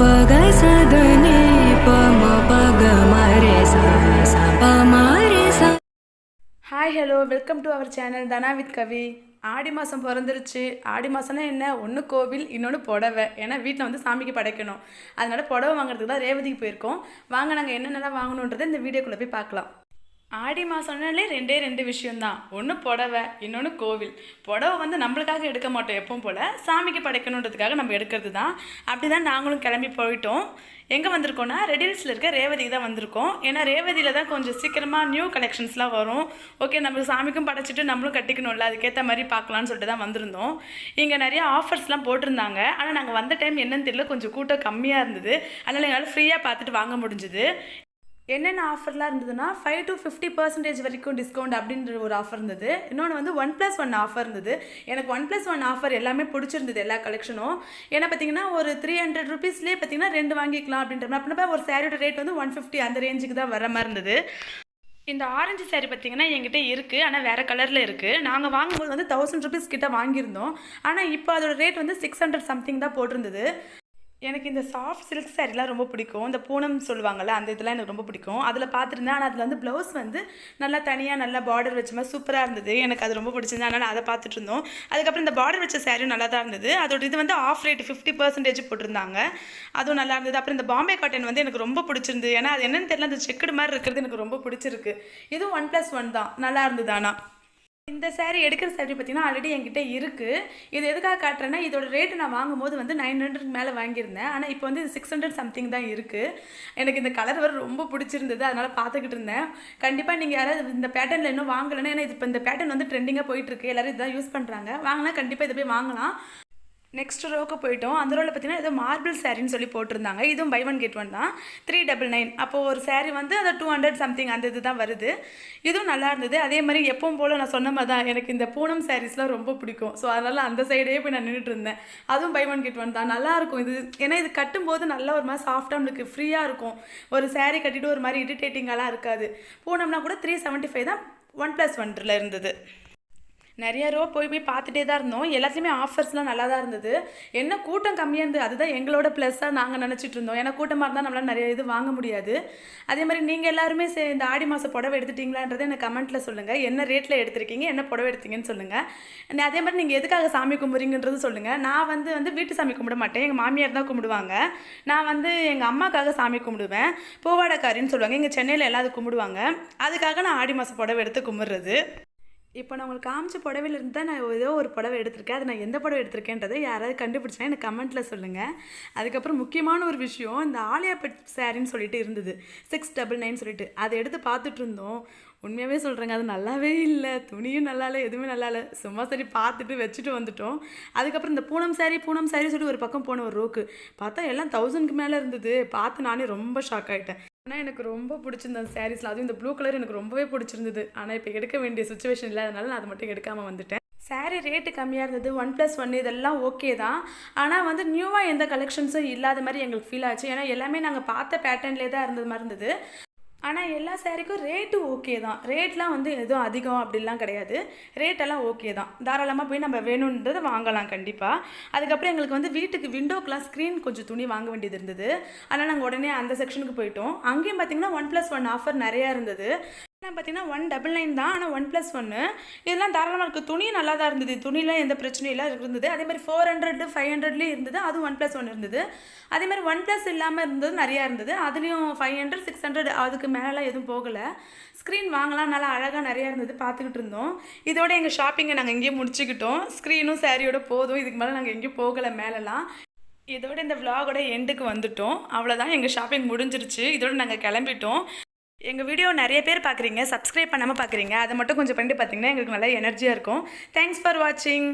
பக சதனே பம பக மரே சா பமாரே சா hi hello welcome to our channel Thana with Kavi ஆடி மாதம் பிறந்துருச்சு. ஆடி மாதம்னா என்ன? ஒன்று கோவில் இன்னொன்று புடவை. ஏன்னா வீட்டில் வந்து சாமிக்கு படைக்கணும். அதனால் புடவை வாங்குறதுக்கு தான் ரேவதிக்கு போயிருக்கோம். வாங்க நாங்கள் என்னென்னலாம் வாங்கணுன்றதை இந்த வீடியோக்குள்ளே போய் பார்க்கலாம். ஆடி மாதம்னாலே ரெண்டே ரெண்டு விஷயந்தான் ஒன்று புடவை இன்னொன்று கோவில். புடவை வந்து நம்மளுக்காக எடுக்க மாட்டோம் எப்பவும் போல். சாமிக்கு படைக்கணுன்றதுக்காக நம்ம எடுக்கிறது தான் அப்படி தான் நாங்களும் கிளம்பி போயிட்டோம். எங்கே வந்திருக்கோம்னா ரெடில்ஸில் இருக்க ரேவதிக்கு தான் வந்திருக்கோம். ஏன்னா ரேவதியில் தான் கொஞ்சம் சீக்கிரமாக நியூ கலெக்ஷன்ஸ்லாம் வரும். ஓகே நம்ம சாமிக்கும் படைச்சிட்டு நம்மளும் கட்டிக்கணும்ல. அதுக்கேற்ற மாதிரி பார்க்கலான்னு சொல்லிட்டு தான் வந்திருந்தோம். இங்கே நிறைய ஆஃபர்ஸ்லாம் போட்டிருந்தாங்க. ஆனால் நாங்கள் வந்த டைம் என்னன்னு தெரியல. கொஞ்சம் கூட்டம் கம்மியாக இருந்தது. அதனால் எங்களால் ஃப்ரீயாக பார்த்துட்டு வாங்க முடிஞ்சுது. என்னென்ன ஆஃபர்லாம் இருந்ததுன்னா ஃபைவ் டு ஃபிஃப்டி பர்சன்டேஜ் வரைக்கும் டிஸ்கவுண்ட் அப்படின்ற ஒரு ஆஃபர் இருந்தது. இன்னொன்று வந்து ஒன் ப்ளஸ் ஒன் ஆஃபர் இருந்தது. எனக்கு ஒன் ப்ளஸ் ஒன் ஆஃபர் எல்லாமே பிடிச்சிருந்தது எல்லா கலெக்ஷனும் ஏன்னா பார்த்தீங்கன்னா ஒரு த்ரீ ஹண்ட்ரட் ருபீஸ்லேயே பார்த்தீங்கன்னா ரெண்டு வாங்கிக்கலாம் அப்படின்ற மாதிரி. அப்படின்னா ஒரு சாரியோட ரேட் வந்து ஒன் ஃபிஃப்டி அந்த ரேஞ்சுக்கு தான் வர மாதிரி இருந்தது. இந்த ஆரஞ்சு சாரி பார்த்தீங்கன்னா என்கிட்ட இருக்குது ஆனால் வேறு கலரில் இருக்குது நாங்கள் வாங்கும்போது வந்து தௌசண்ட் ருபீஸ் கிட்ட வாங்கியிருந்தோம். ஆனால் இப்போ அதோட ரேட் வந்து சிக்ஸ் ஹண்ட்ரட் சம்திங் தான் போட்டிருந்தது. எனக்கு இந்த சாஃப்ட் சில்க் சாரீலாம் ரொம்ப பிடிக்கும். இந்த பூனம் சொல்லுவாங்கள்ல அந்த இதெல்லாம் எனக்கு ரொம்ப பிடிக்கும். அதில் பார்த்துருந்தேன் ஆனால் அதில் வந்து ப்ளவுஸ் வந்து நல்லா தனியாக நல்லா பார்டர் வச்ச மாதிரி சூப்பராக இருந்தது. எனக்கு அது ரொம்ப பிடிச்சிருந்தது. அதனால் அதை பார்த்துட்டு இருந்தோம். அதுக்கப்புறம் இந்த பார்டர் வச்ச சாரியும் நல்லா தான் இருந்தது. அதோட இது வந்து ஆஃப் ரேட் ஃபிஃப்டி பர்சன்டேஜ் போட்டிருந்தாங்க. அதுவும் நல்லா இருந்தது. அப்புறம் இந்த பாம்பே காட்டன் வந்து எனக்கு ரொம்ப பிடிச்சிருந்தது. ஏன்னா அது என்னென்னு தெரியல அந்த செக்குடு மாதிரி இருக்கிறது எனக்கு ரொம்ப பிடிச்சிருக்கு. இதுவும் ஒன் ப்ளஸ் ஒன் தான். நல்லா இருந்தது ஆனால் இந்த சேரீ எடுக்கிற சேரீ பார்த்தீங்கன்னா ஆல்ரெடி என்கிட்ட இருக்குது இது எதுக்காக காட்டுறேன்னா இதோட ரேட்டு நான் வாங்கும்போது வந்து நைன் ஹண்ட்ரட் மேலே வாங்கியிருந்தேன். ஆனால் இப்போ வந்து சிக்ஸ் ஹண்ட்ரட் சம்திங் தான் இருக்குது எனக்கு இந்த கலர் வர ரொம்ப பிடிச்சிருந்தது. அதனால் பார்த்துக்கிட்டு இருந்தேன். கண்டிப்பாக நீங்கள் யாராவது இந்த பேட்டர்னில் இன்னும் வாங்கலைன்னா ஏன்னா இது இப்போ இந்த பேட்டர்ன் வந்து ட்ரெண்டிங்காக போயிட்டுருக்கு எல்லாரும் இதுதான் யூஸ் பண்ணுறாங்க வாங்கினா கண்டிப்பாக இதை போய் வாங்கலாம். நெக்ஸ்ட் ரோக்கு போயிட்டோம். அந்த ரோவில் பார்த்தீங்கன்னா ஏதோ மார்பிள் சாரின்னு சொல்லி போட்டிருந்தாங்க. இதுவும் பை ஒன் கெட் ஒன் தான். த்ரீ டபுள் நைன் அப்போ ஒரு சாரீ வந்து அந்த டூ ஹண்ட்ரட் சம்திங் அந்த இது தான் வருது. இதுவும் நல்லா இருந்தது. அதே மாதிரி எப்பவும் போல் நான் சொன்ன மாதிரி தான் எனக்கு இந்த பூனம் சாரீஸ்லாம் ரொம்ப பிடிக்கும். ஸோ அதனால் அந்த சைடே போய் நான் நின்றுட்டு இருந்தேன். அதுவும் பை ஒன் கெட் ஒன் தான். நல்லா இருக்கும் இது. ஏன்னா இது கட்டும்போது நல்லா ஒரு மாதிரி சாஃப்டாக நம்மளுக்கு ஃப்ரீயாக இருக்கும். ஒரு சாரீ கட்டிட்டு ஒரு மாதிரி இரிட்டேட்டிங்காலாம் இருக்காது. பூனம்னா கூட த்ரீ செவன்ட்டி ஃபைவ் தான் ஒன் ப்ளஸ் ஒன்றில் இருந்தது. நிறைய ரோ போய் போய் பார்த்துட்டே தான் இருந்தோம். எல்லாத்துலேயுமே ஆஃபர்ஸ்லாம் நல்லா தான் இருந்தது. என்ன கூட்டம் கம்மியாக இருந்தது அதுதான் எங்களோட ப்ளஸ்ஸாக நாங்கள் நினச்சிட்டு இருந்தோம். ஏன்னா கூட்டமாக இருந்தால் நம்மளால் நிறைய இது வாங்க முடியாது. அதே மாதிரி நீங்கள் எல்லாருமே சே இந்த ஆடி மாதம் புடவை எடுத்துட்டீங்களான்றதை எனக்கு கமெண்ட்டில் சொல்லுங்கள் என்ன ரேட்டில் எடுத்திருக்கீங்க என்ன புடவை எடுத்தீங்கன்னு சொல்லுங்கள் அதே மாதிரி நீங்கள் எதுக்காக சாமி கும்பிட்றீங்கன்றது சொல்லுங்கள் நான் வந்து வந்து வீட்டு சாமி கும்பிட மாட்டேன். எங்கள் மாமியார் தான் கும்பிடுவாங்க. நான் வந்து எங்கள் அம்மாக்காக சாமி கும்பிடுவேன். பூவாடக்காரின்னு சொல்லுவாங்க. இங்கே சென்னையில் எல்லாரும் கும்பிடுவாங்க. அதுக்காக நான் ஆடி மாதம் புடவை எடுத்து கும்பிட்றது. இப்போ நான் உங்களுக்கு காமிச்ச புடவையில இருந்து தான் நான் ஏதோ ஒரு புடவை எடுத்திருக்கேன். அது நான் எந்த புடவை எடுத்திருக்கேன்றதை யாராவது கண்டுபிடிச்சா எனக்கு கமெண்ட்டில் சொல்லுங்கள் அதுக்கப்புறம் முக்கியமான ஒரு விஷயம் இந்த ஆலியா பெட் சாரின்னு சொல்லிட்டு இருந்தது. சிக்ஸ் டபுள் நைன் சொல்லிட்டு. அதை எடுத்து பார்த்துட்டு இருந்தோம். உண்மையாகவே சொல்கிறேங்க அது நல்லாவே இல்லை. துணியும் நல்லா இல்லை எதுவுமே நல்லா இல்லை சும்மா சரி பார்த்துட்டு வச்சுட்டு வந்துட்டோம். அதுக்கப்புறம் இந்த பூனம் சாரி பூனம் சாரி சொல்லி ஒரு பக்கம் போன ஒரு ரோக்கு. பார்த்தா எல்லாம் தௌசண்ட்க்கு மேலே இருந்தது. பார்த்து நானே ரொம்ப ஷாக் ஆகிட்டேன் ஆனால் எனக்கு ரொம்ப பிடிச்சிருந்த அந்த சாரீஸில் அதுவும் இந்த ப்ளூ கலர் எனக்கு ரொம்பவே பிடிச்சிருந்தது. ஆனால் இப்போ எடுக்க வேண்டிய சுச்சுவேஷன் இல்லாதனால நான் அதை மட்டும் எடுக்காமல் வந்துட்டேன். சாரீ ரேட்டு கம்மியாக இருந்தது ஒன் ப்ளஸ் ஒன் இதெல்லாம் ஓகே தான். ஆனால் வந்து நியூவாக எந்த கலெக்ஷன்ஸும் இல்லாத மாதிரி எங்களுக்கு ஃபீல் ஆச்சு. ஏன்னா எல்லாமே நாங்கள் பார்த்த பேட்டர்ன்லேயே தான் இருந்தது மாதிரி இருந்தது. ஆனால் எல்லா சேரீக்கும் ரேட்டு ஓகே தான். ரேட்லாம் வந்து எதுவும் அதிகம் அப்படிலாம் கிடையாது. ரேட்டெல்லாம் ஓகே தான். தாராளமாக போய் நம்ம வேணுன்றதை வாங்கலாம் கண்டிப்பாக அதுக்கப்புறம் எங்களுக்கு வந்து வீட்டுக்கு விண்டோக்கெலாம் ஸ்க்ரீன் கொஞ்சம் துணி வாங்க வேண்டியது இருந்தது. ஆனால் நாங்கள் உடனே அந்த செக்ஷனுக்கு போயிட்டோம். அங்கேயும் பார்த்திங்கன்னா ஒன் ப்ளஸ் ஒன் ஆஃபர் நிறையா இருந்தது. பார்த்தீங்கன்னா ஒன் டபுள் நைன் தான் ஆனால் ஒன் ப்ளஸ் ஒன்று இதெல்லாம் தாராளமாக இருக்குது துணி நல்லா தான் இருந்தது. துணிலாம் எந்த பிரச்சனையும் இல்லை இருந்தது. அதே மாதிரி ஃபோர் ஹண்ட்ரட் ஃபைவ் ஹண்ட்ரட்லேயும் இருந்தது. அதுவும் ஒன் ப்ளஸ் ஒன் இருந்தது. அதே மாதிரி ஒன் ப்ளஸ் இல்லாமல் இருந்தது நிறையா இருந்தது. அதுலேயும் ஃபைவ் ஹண்ட்ரட் சிக்ஸ் ஹண்ட்ரட் அதுக்கு மேலெலாம் எதுவும் போகலை. ஸ்க்ரீன் வாங்கலாம் நல்லா அழகாக நிறையா இருந்தது பார்த்துக்கிட்டு இருந்தோம். இதோட எங்கள் ஷாப்பிங்கை நாங்கள் இங்கேயே முடிச்சுக்கிட்டோம். ஸ்க்ரீனும் சாரியோட போதும். இதுக்கு மேலே நாங்கள் எங்கேயும் போகலை மேலெலாம். இதோட இந்த vlog-ஓட எண்டுக்கு வந்துட்டோம். அவ்வளோதான் எங்கள் ஷாப்பிங் முடிஞ்சிருச்சு. இதோட நாங்கள் கிளம்பிட்டோம். எங்கள் வீடியோ நிறைய பேர் பார்க்குறீங்க சப்ஸ்கிரைப் பண்ணாமல் பார்க்குறீங்க அதை மட்டும் கொஞ்சம் பண்ணிட்டு பார்த்தீங்கன்னா எங்களுக்கு நல்லா எனர்ஜியாக இருக்கும். தேங்க்ஸ் ஃபார் வாட்சிங்